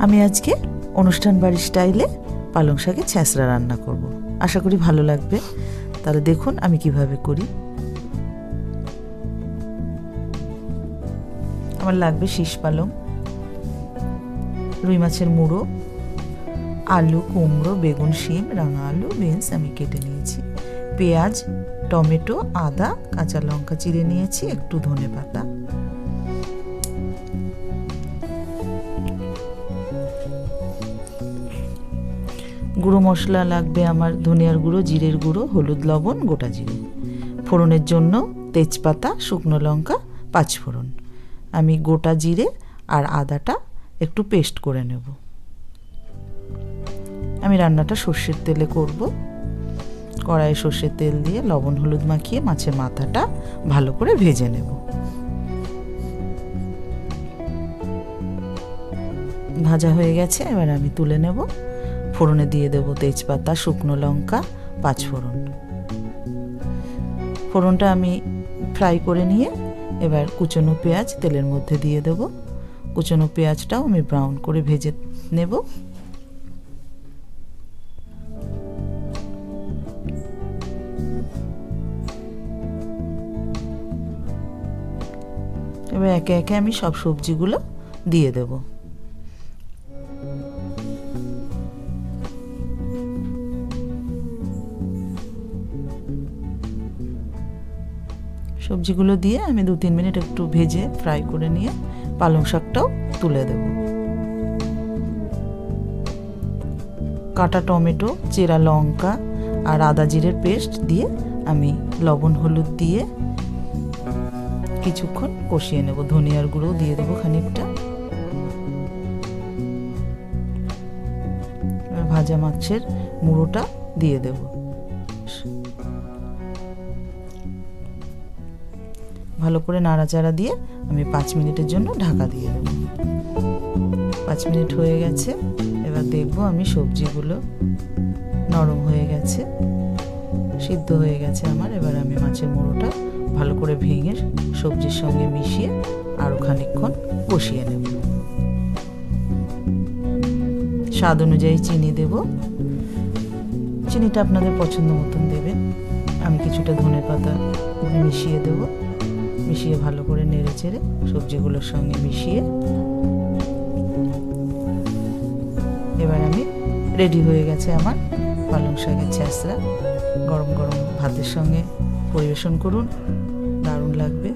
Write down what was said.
আমি আজকে অনুষ্ঠান বাড়ির স্টাইলে পালং শাকের ছ্যাঁচড়া রান্না করব। আশা করি ভালো লাগবে। তাহলে দেখুন আমি কীভাবে করি। আমার লাগবে শীষ পালং, রুই মাছের মুড়ো, আলু, কুমড়ো, বেগুন, শিম, রাঙা আলু, বিনস আমি কেটে নিয়েছি। পেঁয়াজ, টমেটো, আদা, কাঁচা লঙ্কা চিড়ে নিয়েছি, একটু ধনে পাতা। গুঁড়ো মশলা লাগবে আমার ধনিয়ার গুঁড়ো, জিরের গুঁড়ো, হলুদ লবণ, গোটা জিরে। ফোড়নের জন্য তেজপাতা, শুকনো লঙ্কা পাঁচফোড়ন আমি গোটা জিরে আর আদাটা একটু পেস্ট করে নেব। আমি রান্নাটা সর্ষের তেলে করব। কড়াইয়ে সর্ষের তেল দিয়ে লবণ হলুদ মাখিয়ে মাছের মাথাটা ভালো করে ভেজে নেব। ভাজা হয়ে গেছে, এবার আমি তুলে নেব। ফোড়নে দিয়ে দেব তেজপাতা, শুকনো লঙ্কা পাঁচফোড়ন ফোড়নটা আমি ফ্রাই করে নিয়ে এবার কুচনো পেঁয়াজ তেলের মধ্যে দিয়ে দেব। কুচনো পেঁয়াজটাও আমি ব্রাউন করে ভেজে নেব। এবার একে একে আমি সব সবজিগুলো দিয়ে দেবো। সবজিগুলো দিয়ে আমি দু তিন মিনিট একটু ভেজে ফ্রাই করে নিয়ে পালং শাকটাও তুলে দেব। কাটা টমেটো, চেরা লঙ্কা আর আদা জিরের পেস্ট দিয়ে আমি লবণ, হলুদ দিয়ে কিছুক্ষণ কষিয়ে নেব। ধনিয়ার গুঁড়ো দিয়ে দেবো খানিকটা। ভাজা মাছের মুড়োটা দিয়ে দেবো। ভালো করে নাড়াচাড়া দিয়ে আমি পাঁচ মিনিটের জন্য ঢাকা দিয়ে দেব। পাঁচ মিনিট হয়ে গেছে, এবার দেখব আমি সবজিগুলো নরম হয়ে গেছে, সিদ্ধ হয়ে গেছে আমার। এবার আমি মাছের মুড়োটা ভালো করে ভেঙে সবজির সঙ্গে মিশিয়ে আরও খানিকক্ষণ কষিয়ে নেব। স্বাদ অনুযায়ী চিনি দেব। চিনিটা আপনাদের পছন্দ মতন দেবেন। আমি কিছুটা ধনে পাতা মিশিয়ে দেবো। মিশিয়ে ভালো করে নেড়ে চেড়ে সবজিগুলোর সঙ্গে মিশিয়ে এবার আমি রেডি হয়ে গেছে আমার পালং শাকের ছ্যাঁচড়া গরম গরম ভাতের সঙ্গে পরিবেশন করুন, দারুণ লাগবে।